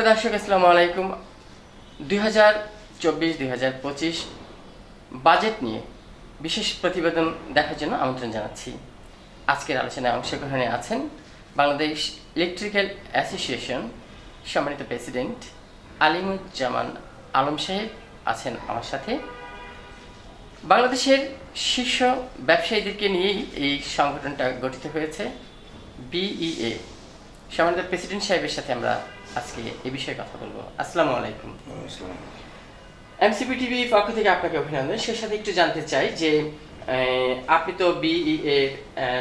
সুপ্রিয় দর্শক, আসসালামু আলাইকুম। দুই হাজার চব্বিশ, দুই হাজার পঁচিশ বাজেট নিয়ে বিশেষ প্রতিবেদন দেখার জন্য আমন্ত্রণ জানাচ্ছি। আজকের আলোচনায় অংশগ্রহণে আছেন বাংলাদেশ ইলেকট্রিক্যাল অ্যাসোসিয়েশন সম্মানিত প্রেসিডেন্ট আলিমুজ্জামান আলম সাহেব আছেন আমার সাথে। বাংলাদেশের শীর্ষ ব্যবসায়ীদেরকে নিয়েই এই সংগঠনটা গঠিত হয়েছে, বিইএ। সম্মানিত প্রেসিডেন্ট সাহেবের সাথে আমরা আজকে এ বিষয়ে কথা বলব। আসসালামু আলাইকুম। এমসিপি টিভি পক্ষ থেকে আপনাকে অভিনন্দন। সে সাথে একটু জানতে চাই যে আপনি তো বিই এর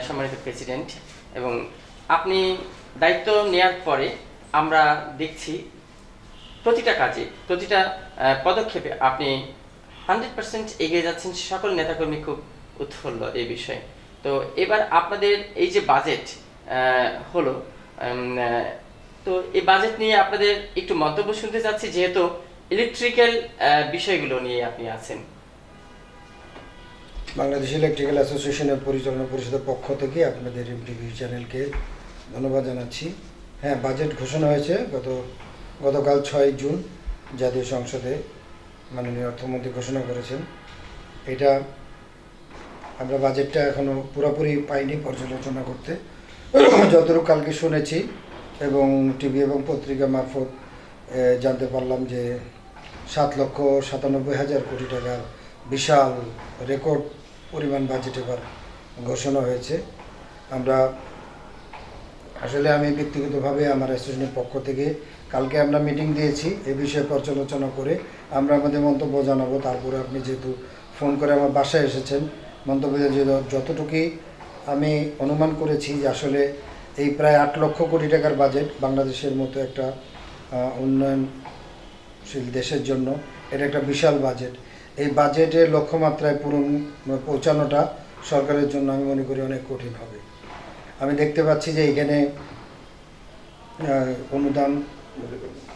সম্মানিত প্রেসিডেন্ট এবং আপনি দায়িত্ব নেয়ার পরে আমরা দেখছি প্রতিটা কাজে প্রতিটা পদক্ষেপে আপনি হান্ড্রেড পার্সেন্ট এগিয়ে যাচ্ছেন। সকল নেতাকর্মী খুব উৎফুল্ল এই বিষয়ে। তো এবার আপনাদের এই যে বাজেট হলো তো এই বাজেট নিয়ে আপনাদের একটু মন্তব্য শুনতে চাচ্ছি, যেহেতু ইলেকট্রিক্যাল বিষয়গুলো নিয়ে আপনি আছেন। বাংলাদেশ ইলেকট্রিক্যাল অ্যাসোসিয়েশনের পরিচালনা পরিষদের পক্ষ থেকে আপনাদের এমটিভি চ্যানেলকে ধন্যবাদ জানাচ্ছি। হ্যাঁ বাজেট ঘোষণা হয়েছে গত, গতকাল ছয় জুন জাতীয় সংসদে মাননীয় অর্থমন্ত্রী ঘোষণা করেছেন। এটা আমরা বাজেটটা এখনও পুরোপুরি পাইনি পর্যালোচনা করতে। যতটুকু কালকে শুনেছি এবং টিভি এবং পত্রিকা মারফত জানতে পারলাম যে সাত লক্ষ সাতানব্বই হাজার কোটি টাকার বিশাল রেকর্ড পরিমাণ বাজেট এবার ঘোষণা হয়েছে। আমরা আসলে আমি ব্যক্তিগতভাবে আমার অ্যাসোসিয়েশনের পক্ষ থেকে কালকে আমরা মিটিং দিয়েছি, এ বিষয়ে পর্যালোচনা করে আমরা আমাদের মন্তব্য জানাব। তারপরে আপনি যেহেতু ফোন করে আমার বাসায় এসেছেন, মন্তব্য যতটুকুই আমি অনুমান করেছি যে আসলে এই প্রায় আট লক্ষ কোটি টাকার বাজেট বাংলাদেশের মতো একটা উন্নয়নশীল দেশের জন্য এটা একটা বিশাল বাজেট এই বাজেটের লক্ষ্যমাত্রায় পূরণ পৌঁছানোটা সরকারের জন্য আমি মনে করি অনেক কঠিন হবে। আমি দেখতে পাচ্ছি যে এখানে অনুদান,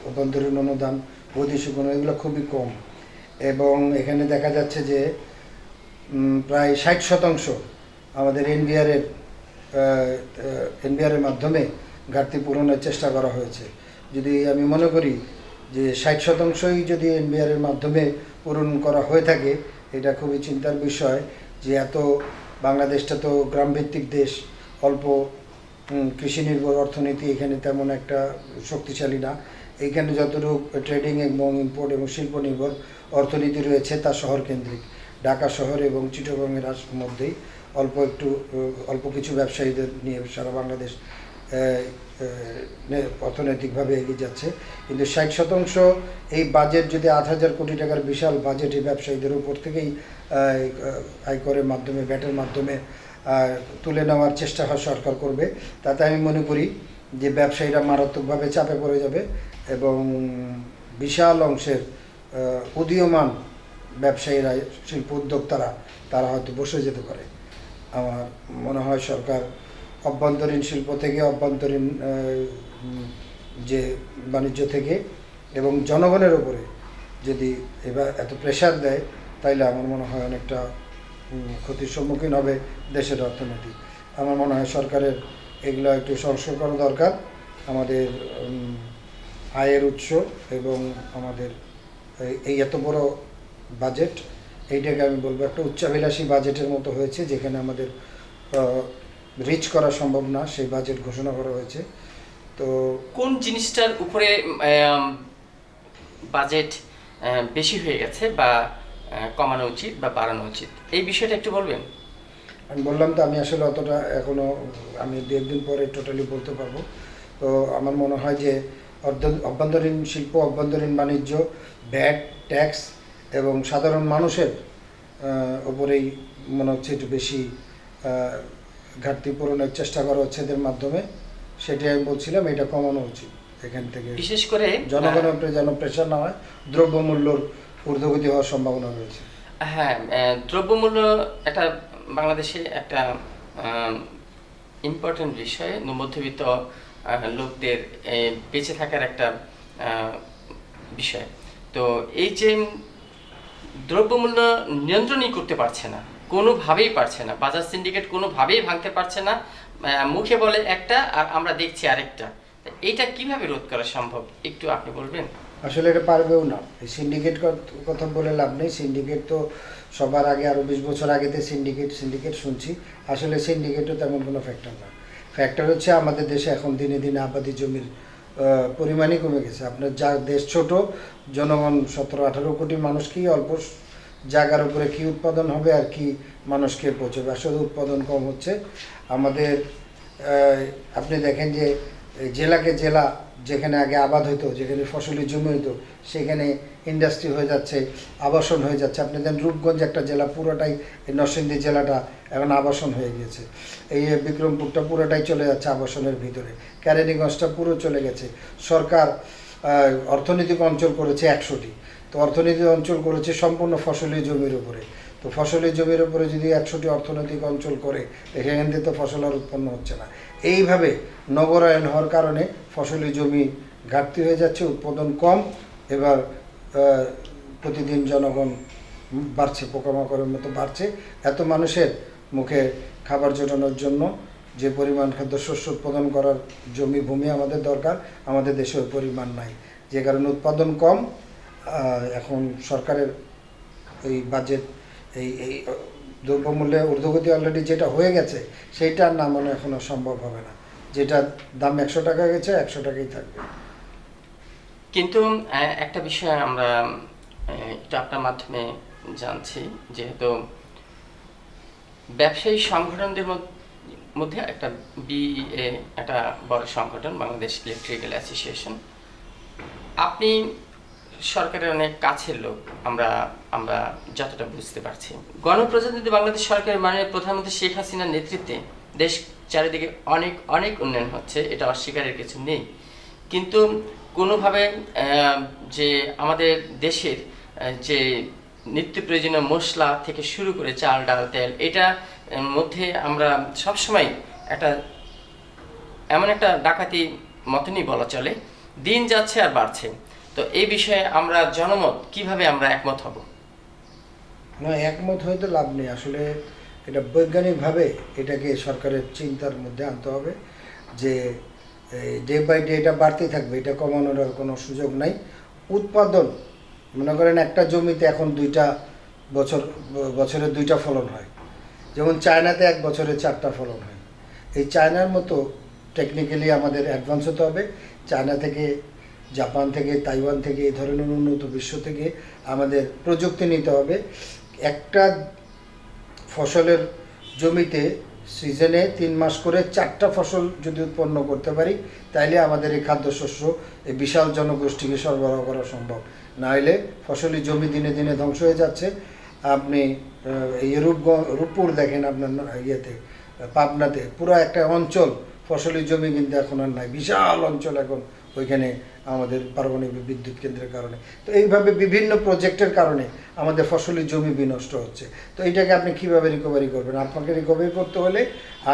অভ্যন্তরীণ অনুদান, বৈদেশিক অনুদান এগুলো খুবই কম। এবং এখানে দেখা যাচ্ছে যে প্রায় ষাট শতাংশ আমাদের এনবিআরের এনবিআরের মাধ্যমে ঘাটতি পূরণের চেষ্টা করা হয়েছে। যদি আমি মনে করি যে ষাট শতাংশই যদি এনবিআরের মাধ্যমে পূরণ করা হয়ে থাকে, এটা খুবই চিন্তার বিষয় যে এত বাংলাদেশটা তো গ্রামভিত্তিক দেশ, অল্প কৃষি নির্ভর অর্থনীতি এখানে তেমন একটা শক্তিশালী না। এইখানে যতটুকু ট্রেডিং এবং ইম্পোর্ট এবং শিল্প নির্ভর অর্থনীতি রয়েছে তা শহর কেন্দ্রিক ঢাকা শহর এবং চিটগঙ্গের মধ্যেই অল্প একটু অল্প কিছু ব্যবসায়ীদের নিয়ে সারা বাংলাদেশ অর্থনৈতিকভাবে এগিয়ে যাচ্ছে। কিন্তু ষাট শতাংশ এই বাজেট যদি আট হাজার কোটি টাকার বিশাল বাজেট এই ব্যবসায়ীদের উপর থেকেই আয়করের মাধ্যমে, ব্যাটের মাধ্যমে তুলে নেওয়ার চেষ্টা হয় সরকার করবে, তাতে আমি মনে করি যে ব্যবসায়ীরা মারাত্মকভাবে চাপে পড়ে যাবে এবং বিশাল অংশের উদীয়মান ব্যবসায়ীরা শিল্প উদ্যোক্তারা তারা হয়তো বসে যেতে পারে। আমার মনে হয় সরকার অভ্যন্তরীণ শিল্প থেকে অভ্যন্তরীণ যে বাণিজ্য থেকে এবং জনগণের উপরে যদি এবার এত প্রেশার দেয়, তাইলে আমার মনে হয় অনেকটা ক্ষতির সম্মুখীন হবে দেশের অর্থনীতি। আমার মনে হয় সরকারের এগুলো একটু সংস্কার করা দরকার। আমাদের আয়ের উৎস এবং আমাদের, এই এত বড় বাজেট এইটাকে আমি বলব একটা উচ্চাভিলাষী বাজেটের মতো হয়েছে যেখানে আমাদের রিচ করা সম্ভব না সেই বাজেট ঘোষণা করা হয়েছে। তো কোন জিনিসটার উপরে বাজেট বেশি হয়ে গেছে বা কমানো উচিত বা বাড়ানো উচিত? এই বিষয়টা একটু বলবেন। আমি বললাম তো আমি আসলে অতটা এখনও আমি দু একদিন পরে টোটালি বলতে পারব। তো আমার মনে হয় যে অভ্যন্তরীণ শিল্প অভ্যন্তরীণ বাণিজ্য ব্যাট ট্যাক্স এবং সাধারণ মানুষের আহ, উপরেই মনে হচ্ছে একটু বেশি ঘাটতি পূরণের চেষ্টা করা হচ্ছে এদের মাধ্যমে। সেটি আমি বলছিলাম এটা কমানো উচিত এখান থেকে। বিশেষ করে জনগণের উপরে যেন প্রেশার না হয় দ্রব্যমূল্যর ঊর্ধ্বগতি হওয়ার সম্ভাবনা রয়েছে। হ্যাঁ দ্রব্যমূল্য একটা বাংলাদেশে একটা ইম্পর্টেন্ট বিষয়। মধ্যবিত্ত লোকদের বেঁচে থাকার একটা বিষয়। তো এই যে দ্রব্যমূল্য নিয়ন্ত্রণই করতে পারছে না, কোনোভাবেই পারছে না। বাজার সিন্ডিকেট কোনোভাবেই ভাঙতে পারছে না। মুখে বলে একটা আর আমরা দেখছি আরেকটা। তা এইটা কীভাবে রোধ করা সম্ভব? একটু আপনি বলবেন। আসলে এটা পারবেও না। সিন্ডিকেট কথা বলে লাভ নেই। সিন্ডিকেট তো সবার আগে আরও বিশ বছর আগেতে সিন্ডিকেট সিন্ডিকেট শুনছি। আসলে সিন্ডিকেটও তেমন কোনো ফ্যাক্টর না। ফ্যাক্টর হচ্ছে আমাদের দেশে এখন দিনে দিনে আবাদি জমির পরিমাণই কমে গেছে। আপনার যা দেশ ছোট, জনগণ সতেরো, আঠারো কোটি মানুষকেই অল্প জায়গার উপরে কি উৎপাদন হবে আর কি মানুষকে পৌঁছবে? আসলে উৎপাদন কম হচ্ছে। আমাদের আপনি দেখেন যে, জেলাকে জেলা যেখানে আগে আবাদ হতো যেখানে ফসলি জমি হতো সেখানে ইন্ডাস্ট্রি হয়ে যাচ্ছে, আবাসন হয়ে যাচ্ছে। আপনি দেন রূপগঞ্জ একটা জেলা, পুরোটাই নরসিংদী জেলাটা এখন আবাসন হয়ে গেছে এই বিক্রমপুরটা পুরোটাই চলে যাচ্ছে আবাসনের ভিতরে। ক্যারেনিগঞ্জটা পুরো চলে গেছে। সরকার অর্থনৈতিক অঞ্চল করেছে একশোটি। তো অর্থনৈতিক অঞ্চল করেছে সম্পূর্ণ ফসলি জমির উপরে। তো ফসলের জমির উপরে যদি একশোটি অর্থনৈতিক অঞ্চল করে এখান থেকে তো ফসল আর উৎপন্ন হচ্ছে না। এইভাবে নগরায়ন হওয়ার কারণে ফসলি জমি ঘাটতি হয়ে যাচ্ছে, উৎপাদন কম, এবার প্রতিদিন জনগণ বাড়ছে, পোকামাকড়ের মতো বাড়ছে। এত মানুষের মুখে খাবার জোটানোর জন্য যে পরিমাণ খাদ্যশস্য উৎপাদন করার জমি ভূমি আমাদের দরকার, আমাদের দেশে ওই পরিমাণ নাই। যে কারণে উৎপাদন কম এখন সরকারের এই বাজেট এই এই দ্রব্যমূল্যে ঊর্ধ্বগতি অলরেডি যেটা হয়ে গেছে সেইটা আর নামানো এখনও সম্ভব হবে না। যেটা দাম একশো টাকা গেছে, একশো টাকাই থাকবে। কিন্তু একটা বিষয় আমরা একটু আপনার মাধ্যমে জানছি, যেহেতু ব্যবসায়ী সংগঠনদের মধ্যে একটা বিএ একটা বড় সংগঠন, বাংলাদেশ ইলেকট্রিক্যাল অ্যাসোসিয়েশন আপনি সরকারের অনেক কাছের লোক, আমরা আমরা যতটা বুঝতে পারছি। গণপ্রজাতন্ত্রী বাংলাদেশ সরকারের মাননীয় প্রধানমন্ত্রী শেখ হাসিনার নেতৃত্বে দেশ চারিদিকে অনেক অনেক উন্নয়ন হচ্ছে, এটা অস্বীকারের কিছু নেই। কিন্তু কোনোভাবে যে আমাদের দেশের যে নিত্য প্রয়োজনীয় মশলা থেকে শুরু করে চাল, ডাল, তেল, এটা মধ্যে আমরা সবসময় একটা, এমন একটা ডাকাতি মতনই বলা চলে। দিন যাচ্ছে আর বাড়ছে। তো এই বিষয়ে আমরা জনমত, কীভাবে আমরা একমত হব? না, একমত হয়ে তো লাভ নেই। আসলে এটা বৈজ্ঞানিকভাবে এটাকে সরকারের চিন্তার মধ্যে আনতে হবে যে ডে বাই ডে এটা বাড়তেই থাকবে, এটা কমানোর আর কোনো সুযোগ নাই। উৎপাদন, মনে করেন একটা জমিতে এখন দুইটা বছর, বছরে দুইটা ফলন হয়। যেমন চায়নাতে এক বছরে চারটা ফলন হয়। এই চায়নার মতো টেকনিক্যালি আমাদের অ্যাডভান্স হতে হবে। চায়না থেকে জাপান থেকে, তাইওয়ান থেকে, এই ধরনের উন্নত বিশ্ব থেকে আমাদের প্রযুক্তি নিতে হবে। একটা ফসলের জমিতে সিজনে তিন মাস করে চারটা ফসল যদি উৎপন্ন করতে পারি, তাইলে আমাদের এই খাদ্যশস্য, এই বিশাল জনগোষ্ঠীকে সরবরাহ করা সম্ভব। না হলে ফসলি জমি দিনে দিনে ধ্বংস হয়ে যাচ্ছে। আপনি এই রূপগঞ্জ, রূপপুর দেখেন আপনার ইয়েতে, পাবনাতে, পুরো একটা অঞ্চল ফসলি জমি কিন্তু এখন আর নাই। বিশাল অঞ্চল এখন। ওইখানে আমাদের পারমাণবিক বিদ্যুৎ কেন্দ্রের কারণে। তো এইভাবে বিভিন্ন প্রজেক্টের কারণে আমাদের ফসলের জমি বিনষ্ট হচ্ছে। তো এইটাকে আপনি কীভাবে রিকভারি করবেন? আপনাকে রিকভারি করতে হলে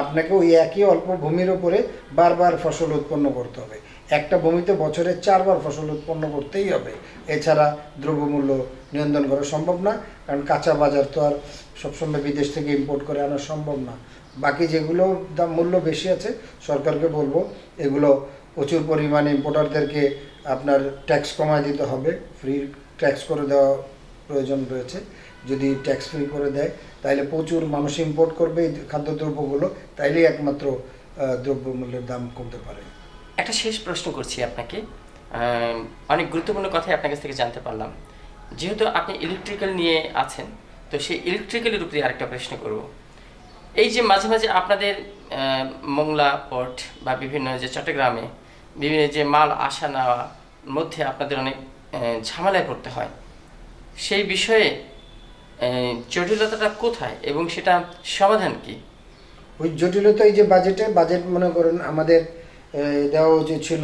আপনাকে ওই একই অল্প ভূমির ওপরে বারবার ফসল উৎপন্ন করতে হবে। একটা ভূমিতে বছরে চারবার ফসল উৎপন্ন করতেই হবে। এছাড়া দ্রব্যমূল্য নিয়ন্ত্রণ করা সম্ভব না, কারণ কাঁচা বাজার তো আর সবসময় বিদেশ থেকে ইম্পোর্ট করে আনা সম্ভব না। বাকি যেগুলো দাম মূল্য বেশি আছে, সরকারকে বলব, এগুলো প্রচুর পরিমাণে ইম্পোর্টারদেরকে আপনার ট্যাক্স কমায় দিতে হবে। ফ্রি ট্যাক্স করে দেওয়া প্রয়োজন রয়েছে। যদি ট্যাক্স ফ্রি করে দেয়, তাহলে প্রচুর মানুষ ইম্পোর্ট করবে এই খাদ্যদ্রব্যগুলো। তাইলেই একমাত্র দ্রব্যমূল্যের দাম কমতে পারে। একটা শেষ প্রশ্ন করছি আপনাকে। অনেক গুরুত্বপূর্ণ কথাই আপনার কাছ থেকে জানতে পারলাম। যেহেতু আপনি ইলেকট্রিক্যাল নিয়ে আছেন, তো সেই ইলেকট্রিক্যালের উপরে আরেকটা প্রশ্ন করব। এই যে মাঝে মাঝে আপনাদের মংলা পোর্ট বা বিভিন্ন যে চট্টগ্রামে বিভিন্ন যে মাল আসা নেওয়ার মধ্যে আপনাদের অনেক ঝামেলায় পড়তে হয়। সেই বিষয়ে জটিলতাটা কোথায় এবং সেটা সমাধান কি? ওই জটিলতা এই যে বাজেটে বাজেট মনে করেন আমাদের দেওয়া উচিত ছিল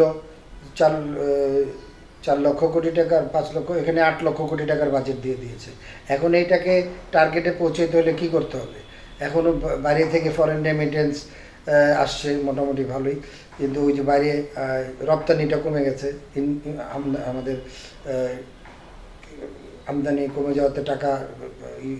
চার চার লক্ষ কোটি টাকার, পাঁচ লক্ষ, এখানে আট লক্ষ কোটি টাকার বাজেট দিয়ে দিয়েছে। এখন এইটাকে টার্গেটে পৌঁছতে হলে কি করতে হবে? এখনও বাইরে থেকে ফরেন রেমিটেন্স আসছে মোটামুটি ভালোই। কিন্তু ওই যে বাইরে রপ্তানিটা কমে গেছে। আমাদের আমদানি কমে যাওয়াতে টাকা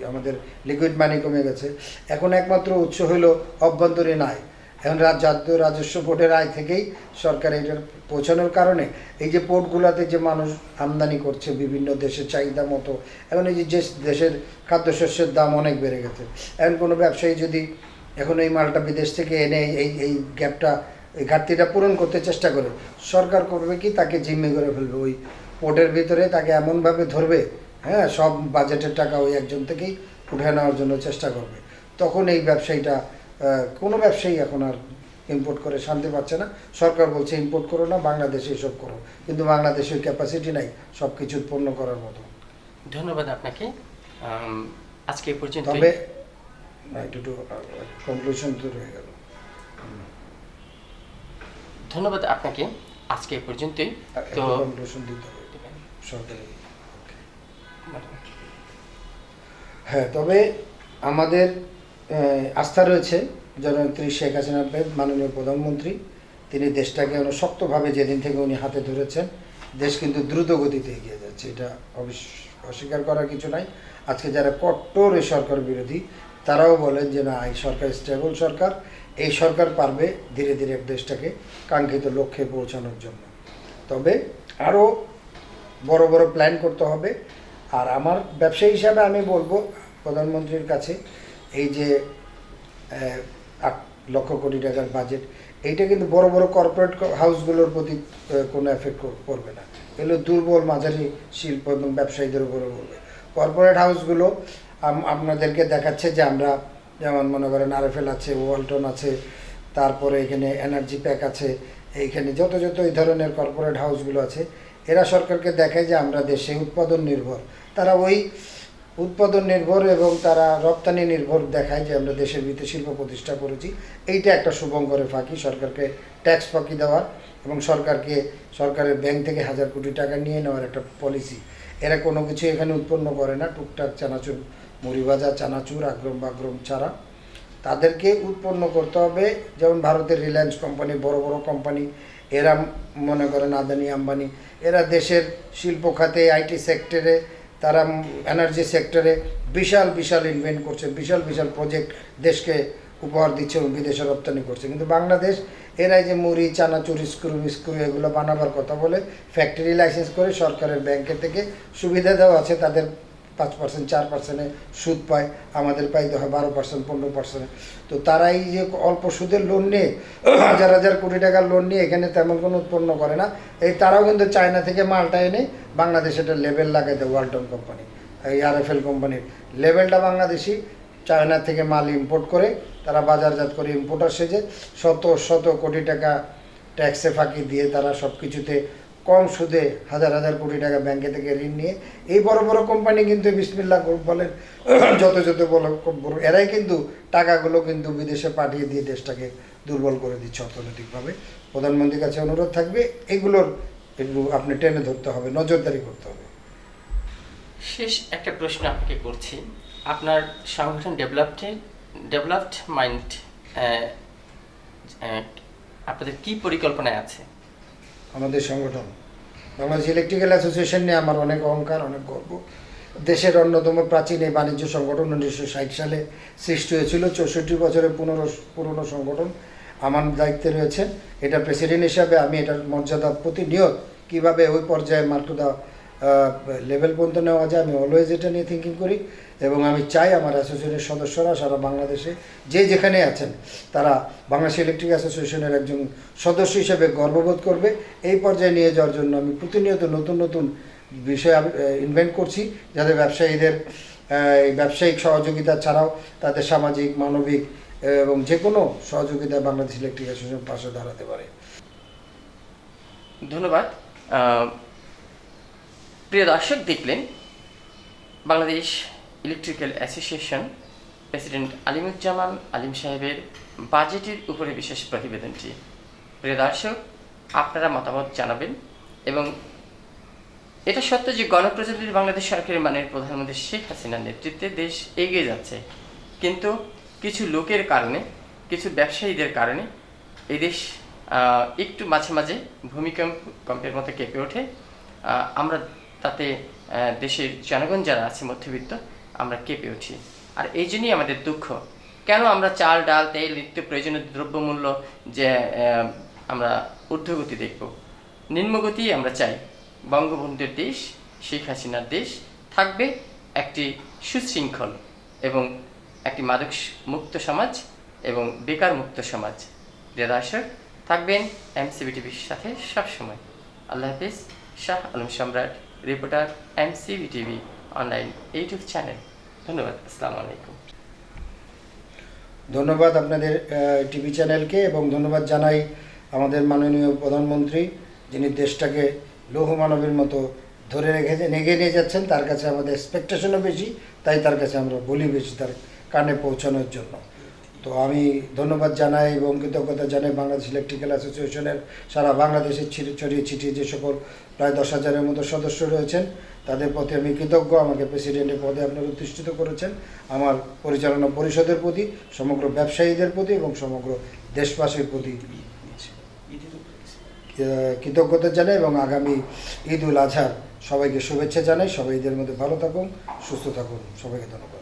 আমাদের লিকুইড মানি কমে গেছে। এখন একমাত্র উৎস হলো অভ্যন্তরীণ আয়। এখন জাতীয় রাজস্ব বোর্ডের আয় থেকেই সরকার এটার পৌঁছানোর কারণে এই যে পোর্টগুলোতে যে মানুষ আমদানি করছে বিভিন্ন দেশের চাহিদা মতো, এখন এই যে দেশের খাদ্যশস্যের দাম অনেক বেড়ে গেছে। এখন কোনো ব্যবসায়ী যদি এখন এই মালটা বিদেশ থেকে এনে এই এই গ্যাপটা এই ঘাটতিটা পূরণ করতে চেষ্টা করে। সরকার করবে কি? তাকে জিম্মি করে ফেলবে। ওই পোর্টের ভিতরে তাকে এমনভাবে ধরবে হ্যাঁ সব বাজেটের টাকা ওই একজন থেকেই উঠে নেওয়ার জন্য চেষ্টা করবে। তখন এই ব্যবসায়ীটা কোনো ব্যবসায়ী এখন আর ইম্পোর্ট করে শান্তি পাচ্ছে না। সরকার বলছে ইম্পোর্ট করো না বাংলাদেশে এসব করো। কিন্তু বাংলাদেশে ওই ক্যাপাসিটি নাই সব কিছু উৎপন্ন করার মতো। ধন্যবাদ আপনাকে। আজকে পর্যন্ত তবে না, একটু একটু কনক্লুশন তো রয়ে গেল ধন্যবাদ আপনাকে আজকে পর্যন্তই। তো কনক্লুশন দিতে হবে। সরকারের হ্যাঁ তবে আমাদের আস্থা রয়েছে জননেত্রী শেখ হাসিনা বেগ, মাননীয় প্রধানমন্ত্রী। তিনি দেশটাকে অনেক শক্তভাবে যেদিন থেকে উনি হাতে ধরেছেন দেশ কিন্তু দ্রুত গতিতে এগিয়ে যাচ্ছে। এটা অবিস- অস্বীকার করার কিছু নাই। আজকে যারা কট্টর এই সরকার বিরোধী তারাও বলেন যে, না, এই সরকার স্টেবল সরকার। এই সরকার পারবে ধীরে ধীরে দেশটাকে কাঙ্ক্ষিত লক্ষ্যে পৌঁছানোর জন্য। তবে আরও বড় বড় প্ল্যান করতে হবে। আর আমার ব্যবসায়ী হিসাবে আমি বলব, প্রধানমন্ত্রীর কাছে এই যে আট লক্ষ কোটি টাকার বাজেট এইটা কিন্তু বড় বড় কর্পোরেট হাউসগুলোর প্রতি কোনো এফেক্ট করবে না। এগুলো দুর্বল মাঝারি শিল্প এবং ব্যবসায়ীদের উপরে পড়বে। কর্পোরেট হাউসগুলো আপনাদেরকে দেখাচ্ছে যে আমরা যেমন মনে করেন আরএফএল আছে, ওয়ালটন আছে, তারপরে এখানে এনার্জি প্যাক আছে, এইখানে যত যত এই ধরনের কর্পোরেট হাউসগুলো আছে, এরা সরকারকে দেখায় যে আমরা দেশে উৎপাদন নির্ভর। তারা ওই উৎপাদন নির্ভর এবং তারা রপ্তানি নির্ভর দেখায় যে আমরা দেশের ভিতরে শিল্প প্রতিষ্ঠা করেছি। এইটা একটা শুভঙ্করের ফাঁকি, সরকারকে ট্যাক্স ফাঁকি দেওয়ার এবং সরকারকে, সরকারের ব্যাংক থেকে হাজার কোটি টাকা নিয়ে নেওয়ার একটা পলিসি এরা কোনো কিছু এখানে উৎপন্ন করে না। টুকটাক চানাচুর, মুড়ি ভাজা, চানাচুর, আগ্রম বাগ্রম ছাড়া। তাদেরকে উৎপন্ন করতে হবে। যেমন ভারতের রিলায়েন্স কোম্পানি, বড় বড় কোম্পানি, এরা মনে করেন আদানি আম্বানি। এরা দেশের শিল্প খাতে আইটি সেক্টরে, তারা এনার্জি সেক্টরে বিশাল বিশাল ইনভেন্ট করছে, বিশাল বিশাল প্রজেক্ট দেশকে উপহার দিচ্ছে এবং বিদেশে রপ্তানি করছে। কিন্তু বাংলাদেশ এরাই যে মুড়ি, চানাচুর, স্ক্রু স্ক্রু এগুলো বানাবার কথা বলে ফ্যাক্টরি লাইসেন্স করে সরকারের ব্যাংকের থেকে সুবিধা দেওয়া আছে, তাদের পাঁচ পার্সেন্ট চার পার্সেন্টে সুদ পায়, আমাদের পাইতে হয় বারো পার্সেন্ট পনেরো পার্সেন্ট তো তারা এই যে অল্প সুদের লোন নিয়ে, হাজার হাজার কোটি টাকার লোন নিয়ে এখানে তেমন কোনো উৎপন্ন করে না, এই তারাও কিন্তু চায়না থেকে মালটা এনে বাংলাদেশে একটা লেভেল লাগাই দেয় ওয়ালটন কোম্পানি এই আর এফ এল কোম্পানির লেভেলটা বাংলাদেশি, চায়না থেকে মাল ইম্পোর্ট করে তারা বাজারজাত করে ইম্পোর্টার সেজে শত শত কোটি টাকা ট্যাক্সে ফাঁকি দিয়ে তারা সব কিছুতে কম সুদে হাজার হাজার কোটি টাকা ব্যাংকে থেকে ঋণ নিয়ে এই বড় বড় কোম্পানি কিন্তু বিসমিল্লা গ্রুপ বলেন, যত যত বড় বড় এরাই কিন্তু টাকাগুলো কিন্তু বিদেশে পাঠিয়ে দিয়ে দেশটাকে দুর্বল করে দিচ্ছে অর্থনৈতিকভাবে। প্রধানমন্ত্রীর কাছে অনুরোধ থাকবে, এগুলোর একটু আপনি টেনে ধরতে হবে, নজরদারি করতে হবে। শেষ একটা প্রশ্ন আপনাকে করছি। আপনার সংগঠন ডেভেলপডে ডেভেলপড মাইন্ড আপনাদের কি পরিকল্পনায় আছে? আমাদের সংগঠন। বাংলাদেশ ইলেকট্রিক্যাল অ্যাসোসিয়েশন নিয়ে আমার অনেক অহংকার, অনেক গর্ব। দেশের অন্যতম প্রাচীন এই বাণিজ্য সংগঠন উনিশশো ষাট সালে সৃষ্টি হয়েছিল। চৌষট্টি বছরের পুনরো, পুরনো সংগঠন আমার দায়িত্বে রয়েছে। এটা প্রেসিডেন্ট হিসাবে আমি এটার মর্যাদা প্রতিনিয়ত কীভাবে ওই পর্যায়ে মার্ক টু দ্য লেভেল পর্যন্ত নেওয়া যায়, আমি অলওয়েজ এটা নিয়ে থিঙ্কিং করি এবং আমি চাই আমার অ্যাসোসিয়েশনের সদস্যরা, সারা বাংলাদেশে যে যেখানে আছেন, তারা বাংলাদেশ ইলেকট্রিক অ্যাসোসিয়েশনের একজন সদস্য হিসেবে গর্ববোধ করবে। এই পর্যায়ে নিয়ে যাওয়ার জন্য আমি প্রতিনিয়ত নতুন নতুন বিষয় ইনভেন্ট করছি, যাতে ব্যবসায়ীদের ব্যবসায়িক সহযোগিতা ছাড়াও তাদের সামাজিক, মানবিক এবং যে কোনো সহযোগিতা বাংলাদেশ ইলেকট্রিক অ্যাসোসিয়েশন পাশে দাঁড়াতে পারে। ধন্যবাদ। প্রিয় দর্শক, দেখলেন Bangladesh electrical association president Alimuzzaman Alim সাহেবের বাজেটের উপরে বিশেষ প্রতিবেদনটি। প্রিয় দর্শক, আপনারা মতামত জানাবেন এবং এটা সত্য যে গণপ্রজাতন্ত্রী বাংলাদেশ সরকারের মানের প্রধানমন্ত্রী শেখ হাসিনার নেতৃত্বে দেশ এগিয়ে যাচ্ছে। কিন্তু কিছু লোকের কারণে, কিছু ব্যবসায়ীদের কারণে এই দেশ একটু মাঝে মাঝে ভূমিকম্প কম্পের মতো কেঁপে ওঠে। আমরা তাতে দেশের জনগণ যারা আছে, মধ্যবিত্ত, আমরা কেঁপে উঠি। আর এই জন্যই আমাদের দুঃখ। কেন আমরা চাল, ডাল, তেল, নিত্য প্রয়োজনীয় দ্রব্যমূল্য যে আমরা ঊর্ধ্বগতি দেখব? নিম্নগতি আমরা চাই। বঙ্গবন্ধুর দেশ, শেখ হাসিনার দেশ, থাকবে একটি সুশৃঙ্খল এবং একটি মাদক মুক্ত সমাজ এবং বেকার মুক্ত সমাজ। প্রিয় দর্শক, থাকবেন এমসিবি টিভির সাথে সবসময়। আল্লাহ Hafiz, Shah Alam Samrat. Reporter MCB TV online YouTube channel. ধন্যবাদ, আসসালামু আলাইকুম। ধন্যবাদ আপনাদের টিভি চ্যানেলকে এবং ধন্যবাদ জানাই আমাদের মাননীয় প্রধানমন্ত্রী, যিনি দেশটাকে লৌহ মানবের মতো ধরে রেখে এগিয়ে নিয়ে যাচ্ছেন, তার কাছে আমাদের এক্সপেকটেশনও বেশি, তাই তার কাছে আমরা বলি বেশি তার কানে পৌঁছানোর জন্য। তো আমি ধন্যবাদ জানাই এবং কৃতজ্ঞতা জানাই বাংলাদেশ ইলেকট্রিক্যাল অ্যাসোসিয়েশনের সারা বাংলাদেশের ছড়িয়ে ছিটিয়ে যে সকল প্রায় দশ হাজারের মতো সদস্য রয়েছেন, তাদের প্রতি আমি কৃতজ্ঞ। আমাকে প্রেসিডেন্টের পদে আপনারা অধিষ্ঠিত করেছেন। আমার পরিচালনা পরিষদের প্রতি, সমগ্র ব্যবসায়ীদের প্রতি এবং সমগ্র দেশবাসীর প্রতি। কৃতজ্ঞতা জানাই এবং আগামী ঈদ উল আজহার সবাইকে শুভেচ্ছা জানাই। সবাই ঈদের মধ্যে ভালো থাকুন, সুস্থ থাকুন। সবাইকে ধন্যবাদ।